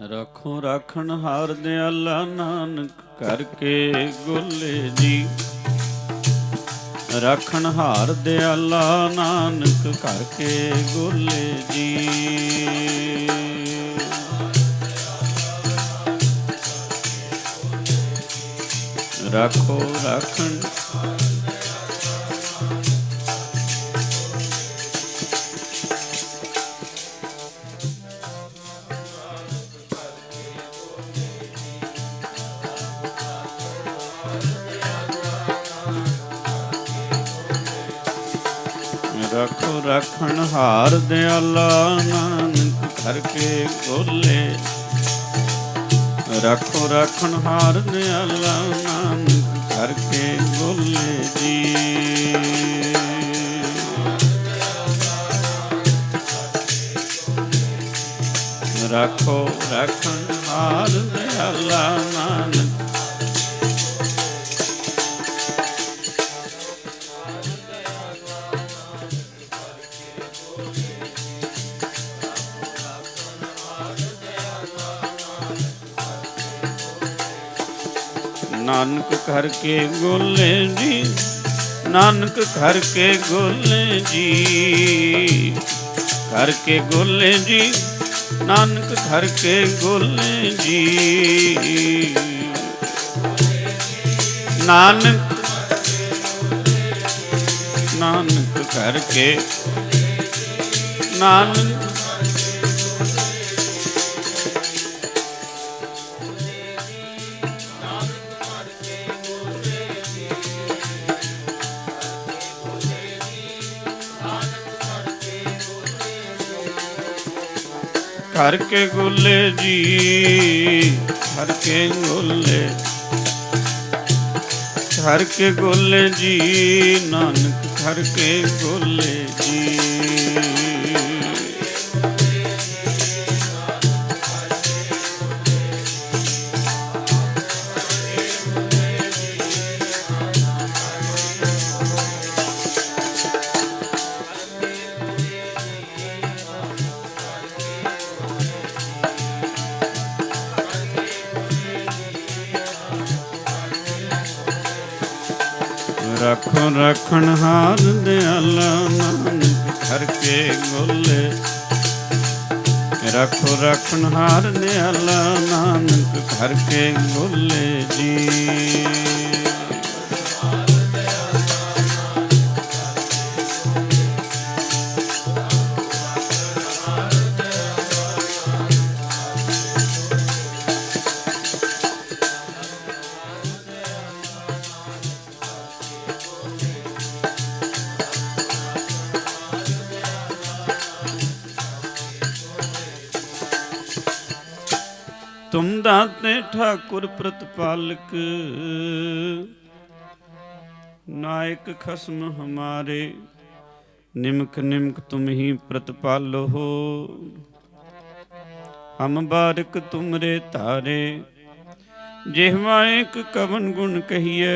ਰੱਖੋ ਰੱਖਣ ਹਾਰ ਦਿਆਲਾ ਨਾਨਕ ਕਰਕੇ ਗੋਲੇ ਜੀ। ਰੱਖਣ ਹਾਰ ਦਿਆਲਾ ਨਾਨਕ ਕਰਕੇ ਗੁੱਲੇ ਜੀ। ਰੱਖੋ ਰੱਖਣ ਰੱਖਣ ਹਾਰ ਦਿਆਲਾ, ਨਾਨਕ ਕਰਕੇ ਗੋਲੇ ਰੱਖੋ ਰੱਖਣ ਹਾਰ ਦਿਆਲਾ, ਨਾਨਕ ਕਰਕੇ ਗੋਲੇ ਜੀ। ਰੱਖੋ ਰੱਖਣ ਹਾਰ ਦਿਆਲਾ, ਨਾਨਕ ਨਾਨਕ ਘਰ ਕੇ ਗੋਲੇ ਜੀ, ਨਾਨਕ ਘਰ ਕੇ ਗੋਲੇ ਜੀ। ਘਰ ਕੇ ਗੋਲੇ ਜੀ, ਨਾਨਕ ਘਰ ਕੇ ਗੋਲੇ ਜੀ। ਨਾਨਕ ਨਾਨਕ ਘਰ ਕੇ ਨਾਨਕ ਘਰ ਕੇ ਗੋਲੇ ਜੀ, ਘਰ ਕੇ ਗੋਲੇ। ਹਰ ਕੇ ਗੋਲੇ ਜੀ, ਨਾਨਕ ਘਰ ਕੇ ਗੋਲੇ। ਰੱਖੋ, ਰੱਖਣ ਹਾਰ ਦਿਆਲਾ ਨਾਨਕ ਘਰ ਕੇ ਗੋਲੇ ਰੱਖੋ, ਰੱਖਣ ਹਾਰ ਦਿਆਲਾ ਨਾਨਕ ਘਰ ਕੇ ਗੋਲੇ ਜੀ। ਤੁਮ ਦਾਤੇ ਠਾਕੁਰ ਪ੍ਰਤਪਾਲਕ। ਨਾਇਕ ਖਸਮ ਹਮਾਰੇ, ਨਿਮਕ ਨਿਮਕ ਤੁਮ ਹੀ ਪ੍ਰਤਪਾਲੋ ਹੋ। ਹਮ ਬਾਰਕ ਤੁਮਰੇ ਧਾਰੇ ਜਿਹਵਾ ਇੱਕ ਕਵਨ ਗੁਣ ਕਹੀਏ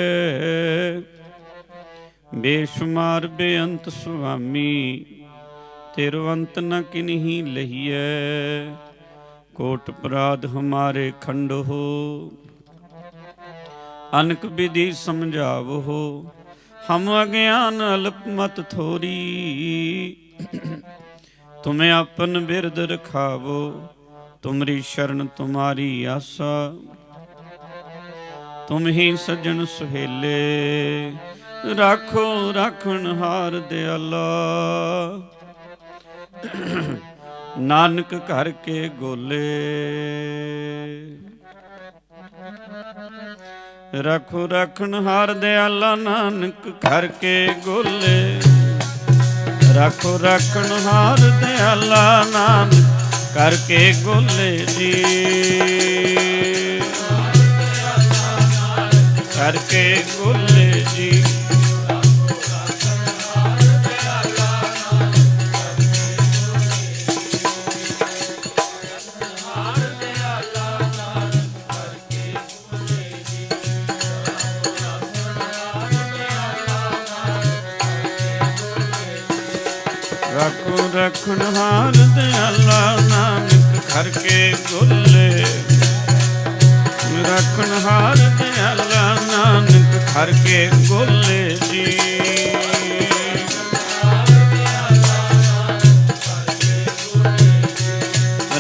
ਬੇਸ਼ੁਮਾਰ ਬੇਅੰਤ ਸੁਆਮੀ, ਤੇਰੋ ਅੰਤ ਨ ਕਿਨਹੀ ਲਹੀਐ। ਕੋਟ ਅਪਰਾਧ ਹਮਾਰੇ ਖੰਡ ਹੋ। ਅਨਕ ਵਿਧੀ ਸਮਝਾਵੋ, ਹਮ ਅਗਿਆਨ ਅਲਪ ਮਤ ਥੋਰੀ। ਤੁਮੇ ਆਪਨ ਬਿਰਦ ਰਖਾਵੋ, ਤੁਮਰੀ ਸ਼ਰਨ ਤੁਮਾਰੀ ਆਸਾ। ਤੁਮ ਹੀ ਸਜਣ ਸੁਹੇਲੇ, ਰਾਖੋ ਰਾਖਣ ਹਾਰ ਦਿਆਲਾ। ਨਾਨਕ ਘਰ ਕੇ ਗੋਲੇ। ਰੱਖੋ, ਰੱਖਣ ਹਾਰ ਦਿਆਲਾ ਨਾਨਕ ਘਰ ਕੇ ਗੋਲੇ। ਰੱਖੋ, ਰੱਖਣ ਹਾਰ ਦਿਆਲਾ ਨਾਨਕ ਘਰ ਕੇ ਗੋਲੇ ਜੀ। ਕਰਕੇ ਕੇ ਜੀ।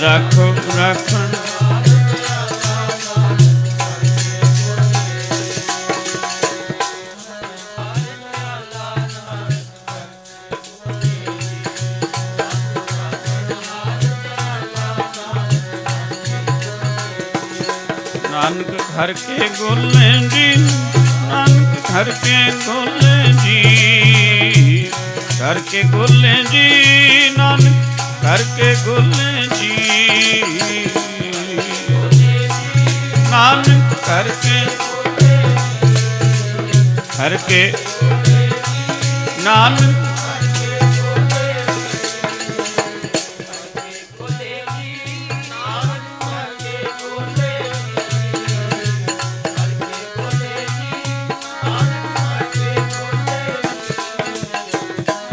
ਰੱਖੋ ਰੱਖਣ ਨਾਨਕ ਘਰ ਕੇ ਗੋਲੇ ਜੀ ਨਾਨਕ ਘਰ ਕੇ ਗੋਲੇ ਜੀ ਘਰ ਕੇ ਗੋਲੇ ਜੀ, ਨਾਨਕ ਘਰ ਕੇ ਗੋਲੇ ਜੀ। ਨਾਨਕ ਘਰ ਕੇ ਘਰ ਕੇ, ਨਾਨਕ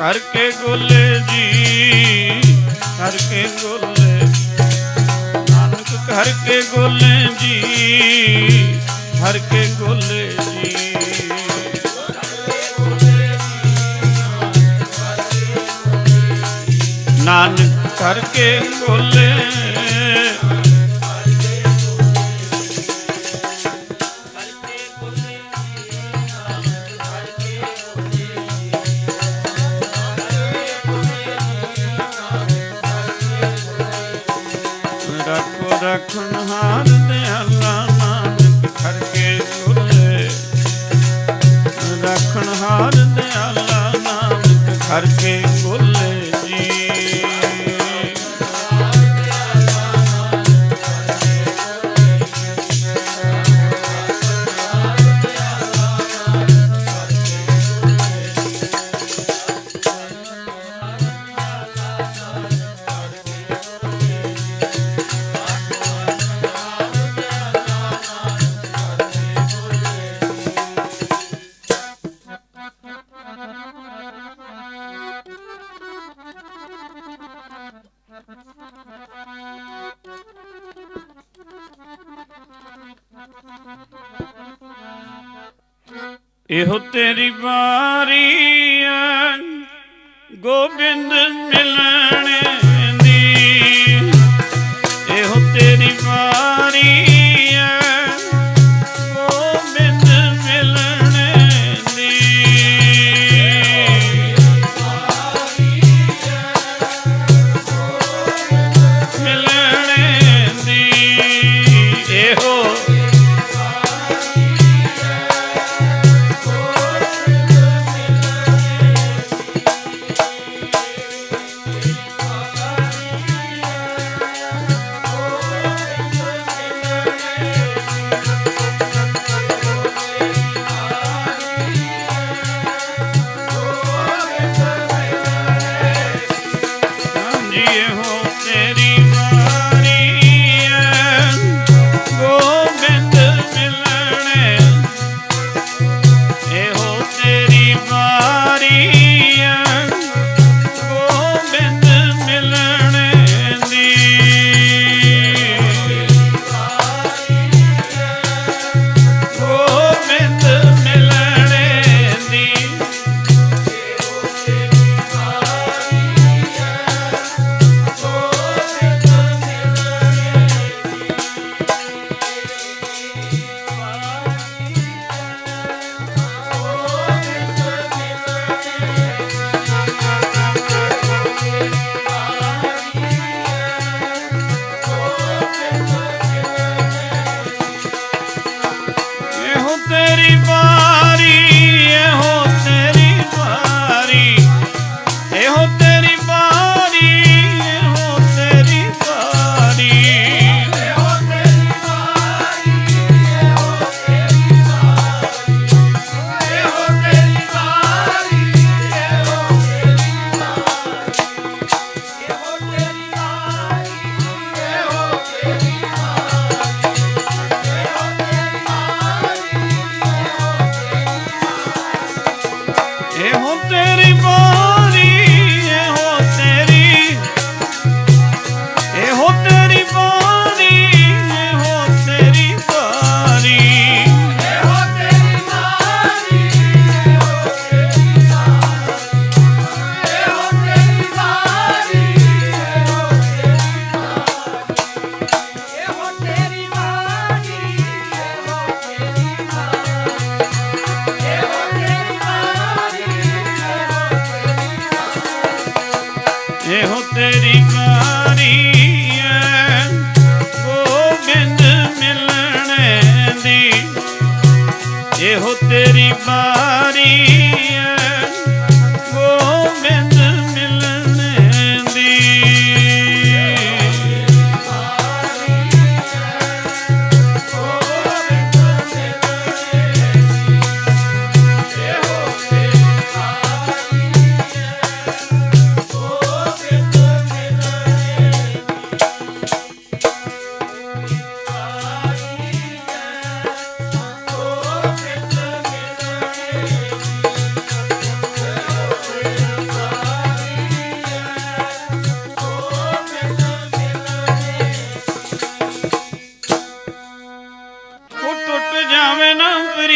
ਘਰ ਕੇ ਗੋਲੇ ਜੀ ਘਰ ਕੇ ਗੋਲੇ ਨਾਨਕ ਘਰ ਕੇ ਗੋਲੇ ਜੀ ਘਰ ਕੇ ਗੋਲੇ ਜੀ। ਨਾਨਕ ਕਰਕੇ ਗੋਲੇ ਇਹੋ ਤੇਰੀ ਵਾਰੀ ਗੋਬਿੰਦ ਮਿਲਣ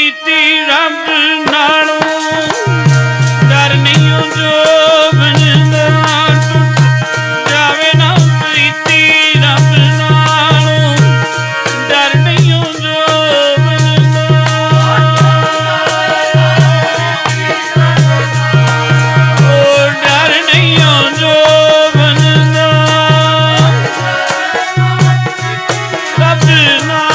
ਕੀਤੀ ਰੱਬ ਨਾਲ। ਡਰ ਨਹੀਂ ਜੋ ਬਣਦਾ ਜਾਵੇ ਨਾ ਪ੍ਰੀਤੀ ਰੱਬ ਨਾਲ। ਡਰ ਨਹੀਂ ਜੋ ਬਣਦਾ ਓ ਡਰ ਨਹੀਂ ਜੋ ਬਣਦਾ ਰੱਬ ਨਾਲ